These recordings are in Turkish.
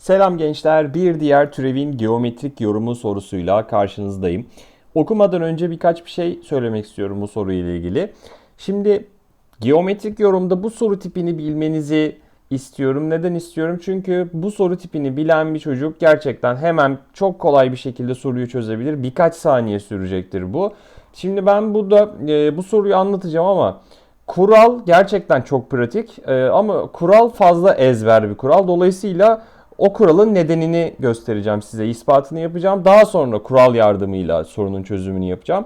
Selam gençler. Bir diğer türevin geometrik yorumu sorusuyla karşınızdayım. Okumadan önce birkaç bir şey söylemek istiyorum bu soruyla ilgili. Şimdi geometrik yorumda bu soru tipini bilmenizi istiyorum. Neden istiyorum? Çünkü bu soru tipini bilen bir çocuk gerçekten hemen çok kolay bir şekilde soruyu çözebilir. Birkaç saniye sürecektir bu. Şimdi ben burada e, bu soruyu anlatacağım ama kural gerçekten çok pratik e, ama kural fazla ezber bir kural. Dolayısıyla o kuralın nedenini göstereceğim size, ispatını yapacağım. Daha sonra kural yardımıyla sorunun çözümünü yapacağım.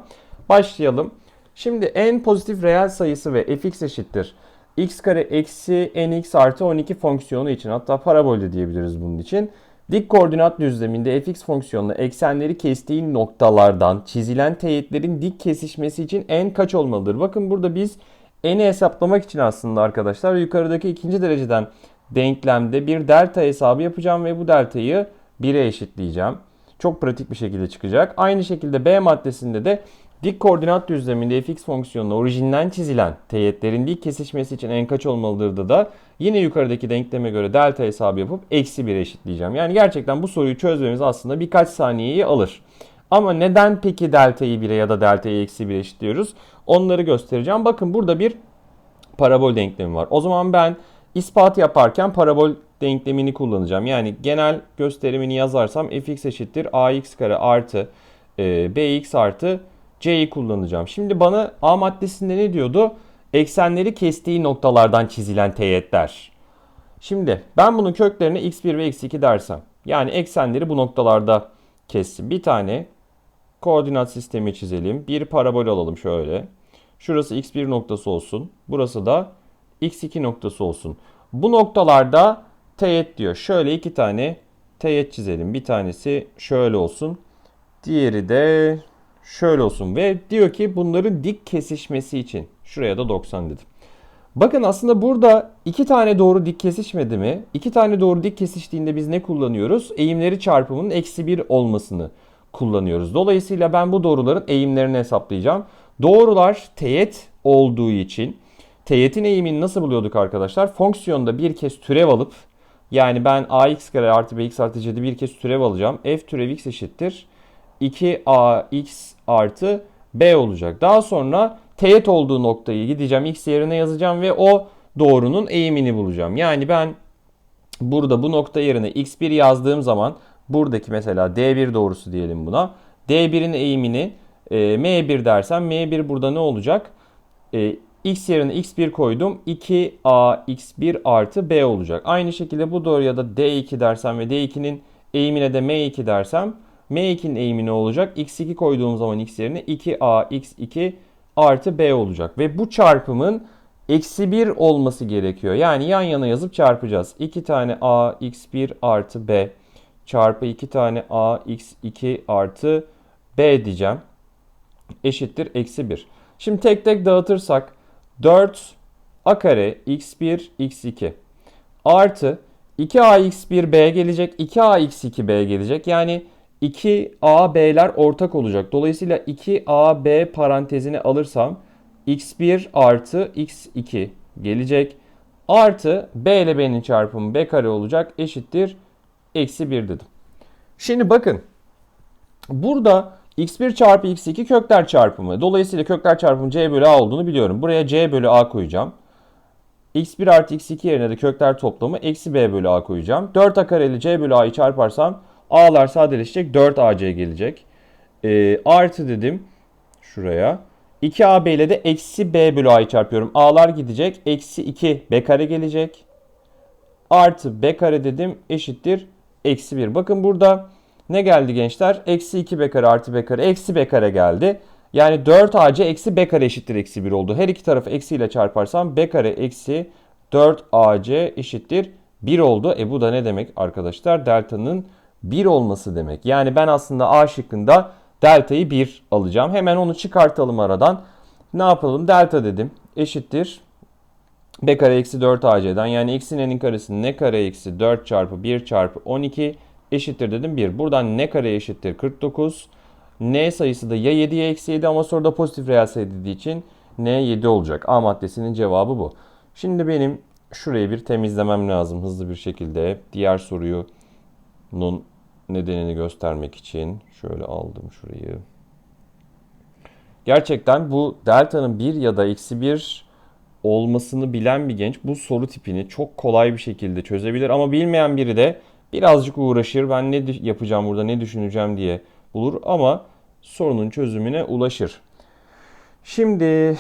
Başlayalım. Şimdi en pozitif reel sayısı ve fx eşittir. x kare eksi nx artı 12 fonksiyonu için hatta parabol de diyebiliriz bunun için. Dik koordinat düzleminde fx fonksiyonuna eksenleri kestiği noktalardan çizilen teğetlerin dik kesişmesi için n kaç olmalıdır? Bakın burada biz n'i hesaplamak için aslında arkadaşlar yukarıdaki ikinci dereceden denklemde bir delta hesabı yapacağım ve bu deltayı 1'e eşitleyeceğim. Çok pratik bir şekilde çıkacak. Aynı şekilde B maddesinde de dik koordinat düzleminde fx fonksiyonuna orijinden çizilen teğetlerin dik kesişmesi için en kaç olmalıdır da da yine yukarıdaki denkleme göre delta hesabı yapıp eksi 1'e eşitleyeceğim. Yani gerçekten bu soruyu çözmemiz aslında birkaç saniyeyi alır. Ama neden peki delta'yı 1'e ya da delta'yı eksi 1'e eşitliyoruz? Onları göstereceğim. Bakın burada bir parabol denklemi var. O zaman ben ispat yaparken parabol denklemini kullanacağım. Yani genel gösterimini yazarsam fx eşittir ax kare artı e, bx artı c'yi kullanacağım. Şimdi bana a maddesinde ne diyordu? Eksenleri kestiği noktalardan çizilen teğetler. Şimdi ben bunun köklerine x1 ve x2 dersem. Yani eksenleri bu noktalarda kessin. Bir tane koordinat sistemi çizelim. Bir parabol alalım şöyle. Şurası x1 noktası olsun. Burası da x2 noktası olsun. Bu noktalarda teğet diyor. Şöyle iki tane teğet çizelim. Bir tanesi şöyle olsun. Diğeri de şöyle olsun. Ve diyor ki bunların dik kesişmesi için. Şuraya da 90 dedim. Bakın aslında burada iki tane doğru dik kesişmedi mi? İki tane doğru dik kesiştiğinde biz ne kullanıyoruz? Eğimleri çarpımının eksi 1 olmasını kullanıyoruz. Dolayısıyla ben bu doğruların eğimlerini hesaplayacağım. Doğrular teğet olduğu için teğetin eğimini nasıl buluyorduk arkadaşlar? Fonksiyonda bir kez türev alıp yani ben ax kare artı bx artı c'de bir kez türev alacağım. f türev x eşittir 2ax artı b olacak. Daha sonra teğet olduğu noktayı gideceğim x yerine yazacağım ve o doğrunun eğimini bulacağım. Yani ben burada bu nokta yerine x1 yazdığım zaman buradaki mesela d1 doğrusu diyelim buna. d1'in eğimini e, m1 dersem m1 burada ne olacak? E, x yerine x1 koydum. 2ax1 artı b olacak. Aynı şekilde bu doğruya da d2 dersem ve d2'nin eğimine de m2 dersem m2'nin eğimi ne olacak? x2 koyduğum zaman x yerine 2ax2 artı b olacak. Ve bu çarpımın eksi 1 olması gerekiyor. Yani yan yana yazıp çarpacağız. 2 tane ax1 artı b çarpı 2 tane ax2 artı b diyeceğim. Eşittir eksi 1. Şimdi tek tek dağıtırsak 4 a kare x1 x2 artı 2ax1b gelecek 2ax2b gelecek. Yani 2ab'ler ortak olacak. Dolayısıyla 2ab parantezine alırsam x1 artı x2 gelecek. Artı b ile b'nin çarpımı b kare olacak. Eşittir eksi 1 dedim. Şimdi bakın burada x1 çarpı x2 kökler çarpımı. Dolayısıyla kökler çarpımı c bölü a olduğunu biliyorum. Buraya c bölü a koyacağım. x1 artı x2 yerine de kökler toplamı eksi b bölü a koyacağım. 4a kareli c bölü a'yı çarparsam a'lar sadeleşecek 4ac gelecek. E, artı dedim şuraya. 2ab ile de eksi b bölü a'yı çarpıyorum. a'lar gidecek. Eksi 2 b kare gelecek. Artı b kare dedim eşittir eksi 1. Bakın burada ne geldi gençler? Eksi 2 b kare artı b kare eksi b kare geldi. Yani 4ac eksi b kare eşittir eksi 1 oldu. Her iki tarafı eksiyle çarparsam b kare eksi 4ac eşittir 1 oldu. E bu da ne demek arkadaşlar? Delta'nın 1 olması demek. Yani ben aslında A şıkkında delta'yı 1 alacağım. Hemen onu çıkartalım aradan. Ne yapalım? Delta dedim. Eşittir. B kare eksi 4 AC'den yani x'in n'in karesinin ne kare eksi 4 çarpı 1 çarpı 12 eşittir dedim 1. Buradan ne kare eşittir 49. N sayısı da ya 7 ya eksi 7 ama soruda pozitif reel sayı dediği için N 7 olacak. A maddesinin cevabı bu. Şimdi benim şurayı bir temizlemem lazım hızlı bir şekilde. Diğer soruyu Bunun nedenini göstermek için şöyle aldım şurayı. Gerçekten bu delta'nın 1 ya da eksi 1 olmasını bilen bir genç bu soru tipini çok kolay bir şekilde çözebilir. Ama bilmeyen biri de birazcık uğraşır. Ben ne yapacağım burada, ne düşüneceğim diye bulur. Ama sorunun çözümüne ulaşır. Şimdi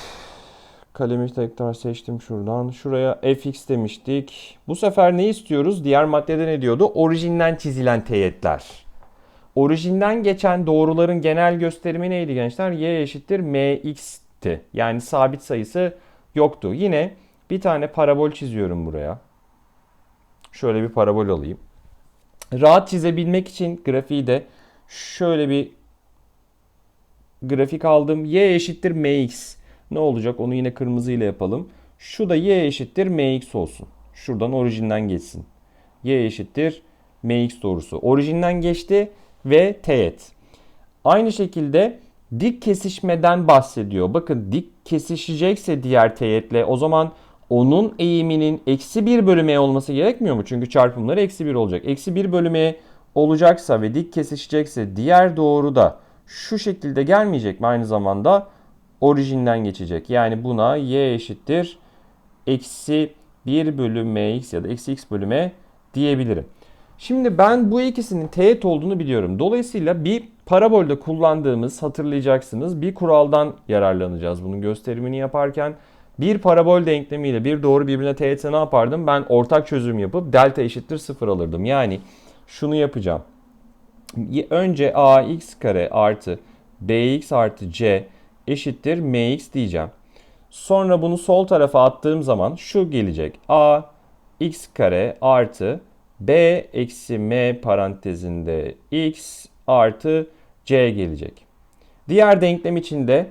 kalemi tekrar seçtim şuradan. Şuraya fx demiştik. Bu sefer ne istiyoruz? Diğer maddede ne diyordu? Orijinden çizilen teğetler. Orijinden geçen doğruların genel gösterimi neydi gençler? y eşittir mx'ti. Yani sabit sayısı yoktu. Yine bir tane parabol çiziyorum buraya. Şöyle bir parabol alayım. Rahat çizebilmek için grafiği de şöyle bir grafik aldım. Y eşittir mx. Ne olacak? Onu yine kırmızı ile yapalım. Şu da y eşittir mx olsun. Şuradan orijinden geçsin. Y eşittir mx doğrusu. Orijinden geçti ve teğet. Aynı şekilde dik kesişmeden bahsediyor. Bakın dik kesişecekse diğer teğetle o zaman onun eğiminin eksi 1 bölü m olması gerekmiyor mu? Çünkü çarpımları eksi 1 olacak. Eksi 1 bölü m olacaksa ve dik kesişecekse diğer doğru da şu şekilde gelmeyecek mi? Aynı zamanda orijinden geçecek. Yani buna y eşittir eksi 1 bölü mx ya da eksi x bölü m diyebilirim. Şimdi ben bu ikisinin teğet olduğunu biliyorum. Dolayısıyla bir parabolde kullandığımız hatırlayacaksınız bir kuraldan yararlanacağız bunun gösterimini yaparken. Bir parabol denklemiyle bir doğru birbirine teğetse ne yapardım? Ben ortak çözüm yapıp delta eşittir 0 alırdım. Yani şunu yapacağım. Önce ax kare artı bx artı c eşittir mx diyeceğim. Sonra bunu sol tarafa attığım zaman şu gelecek. a x kare artı b eksi m parantezinde x artı c gelecek. Diğer denklem içinde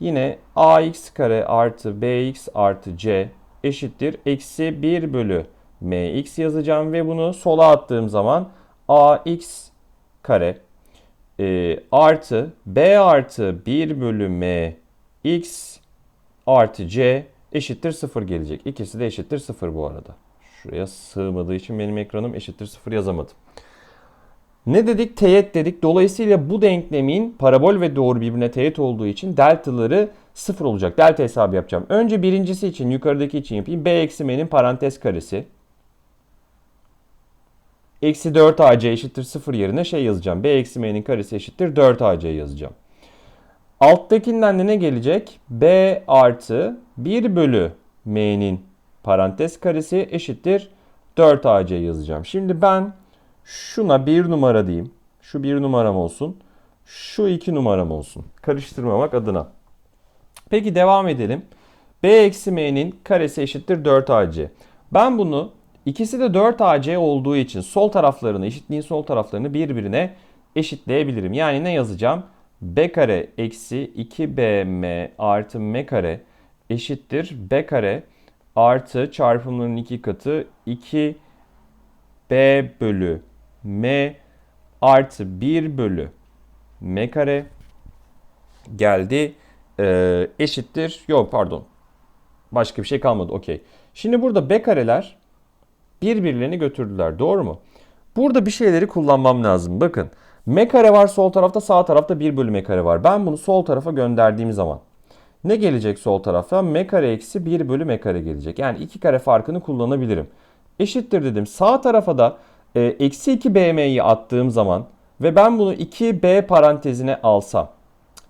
yine ax kare artı bx artı c eşittir. Eksi 1 bölü mx yazacağım ve bunu sola attığım zaman ax kare e, artı b artı 1 bölü m x artı c eşittir 0 gelecek. İkisi de eşittir 0 bu arada. Şuraya sığmadığı için benim ekranım eşittir 0 yazamadım. Ne dedik? Teğet dedik. Dolayısıyla bu denklemin parabol ve doğru birbirine teğet olduğu için deltaları 0 olacak. Delta hesabı yapacağım. Önce birincisi için yukarıdaki için yapayım. b eksi m'nin parantez karesi. Eksi 4ac eşittir 0 yerine şey yazacağım. b eksi m'nin karesi eşittir 4ac yazacağım. Alttakinden de ne gelecek? b artı 1 bölü m'nin parantez karesi eşittir 4ac yazacağım. Şimdi ben şuna bir numara diyeyim. Şu bir numaram olsun. Şu iki numaram olsun. Karıştırmamak adına. Peki devam edelim. b eksi m'nin karesi eşittir 4ac. Ben bunu ikisi de 4ac olduğu için sol taraflarını eşitliğin sol taraflarını birbirine eşitleyebilirim. Yani ne yazacağım? b kare eksi 2bm artı m kare eşittir b kare artı çarpımının iki katı 2b bölü m artı 1 bölü m kare geldi ee, eşittir. Yok pardon. Başka bir şey kalmadı. Okey. Şimdi burada b kareler birbirlerini götürdüler. Doğru mu? Burada bir şeyleri kullanmam lazım. Bakın. M kare var sol tarafta sağ tarafta 1 bölü M kare var. Ben bunu sol tarafa gönderdiğim zaman ne gelecek sol tarafa? M kare eksi 1 bölü M kare gelecek. Yani 2 kare farkını kullanabilirim. Eşittir dedim. Sağ tarafa da eksi 2 BM'yi attığım zaman ve ben bunu 2B parantezine alsam.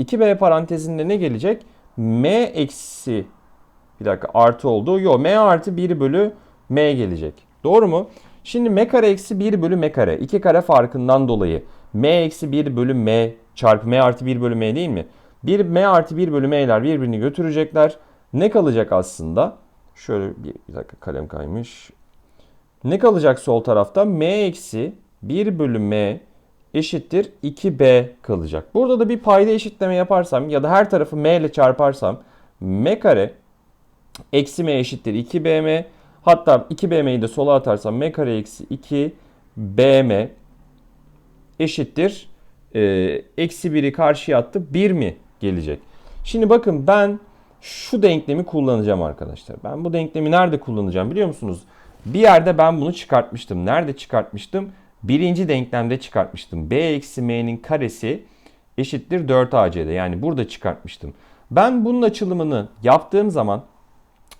2B parantezinde ne gelecek? M eksi bir dakika artı oldu. Yok M artı 1 bölü M gelecek. Doğru mu? Şimdi M kare eksi 1 bölü M kare. 2 kare farkından dolayı M eksi 1 bölü M çarpı M artı 1 bölü M değil mi? 1 M artı 1 bölü M'ler birbirini götürecekler. Ne kalacak aslında? Şöyle bir, bir dakika kalem kaymış. Ne kalacak sol tarafta? M eksi 1 bölü M eşittir 2B kalacak. Burada da bir payda eşitleme yaparsam ya da her tarafı M ile çarparsam M kare eksi M eşittir 2BM hatta 2BM'yi de sola atarsam M kare eksi 2BM eşittir e, eksi 1'i karşıya attı 1 mi gelecek? Şimdi bakın ben şu denklemi kullanacağım arkadaşlar. Ben bu denklemi nerede kullanacağım biliyor musunuz? Bir yerde ben bunu çıkartmıştım. Nerede çıkartmıştım? birinci denklemde çıkartmıştım. B eksi m'nin karesi eşittir 4ac'de. Yani burada çıkartmıştım. Ben bunun açılımını yaptığım zaman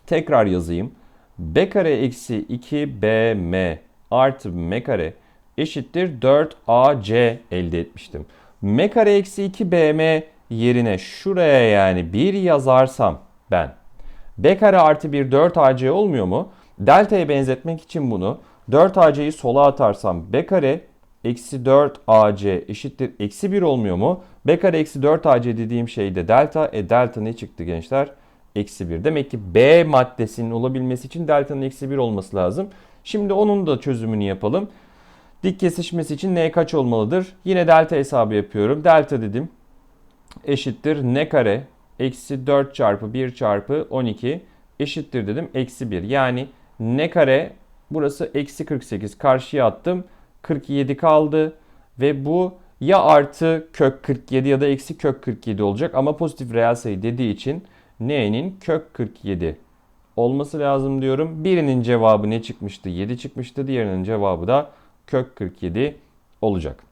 tekrar yazayım. b kare eksi 2bm artı m kare eşittir 4ac elde etmiştim. m kare eksi 2bm yerine şuraya yani 1 yazarsam ben b kare artı 1 4ac olmuyor mu? Delta'ya benzetmek için bunu 4ac'yi sola atarsam b kare eksi 4ac eşittir eksi 1 olmuyor mu? b kare eksi 4ac dediğim şey de delta. E delta ne çıktı gençler? Eksi 1. Demek ki B maddesinin olabilmesi için delta'nın eksi 1 olması lazım. Şimdi onun da çözümünü yapalım. Dik kesişmesi için n kaç olmalıdır? Yine delta hesabı yapıyorum. Delta dedim. Eşittir n kare eksi 4 çarpı 1 çarpı 12 eşittir dedim. Eksi 1. Yani n kare burası eksi 48. Karşıya attım. 47 kaldı. Ve bu ya artı kök 47 ya da eksi kök 47 olacak. Ama pozitif reel sayı dediği için n'nin kök 47 olması lazım diyorum. Birinin cevabı ne çıkmıştı? 7 çıkmıştı. Diğerinin cevabı da kök 47 olacak.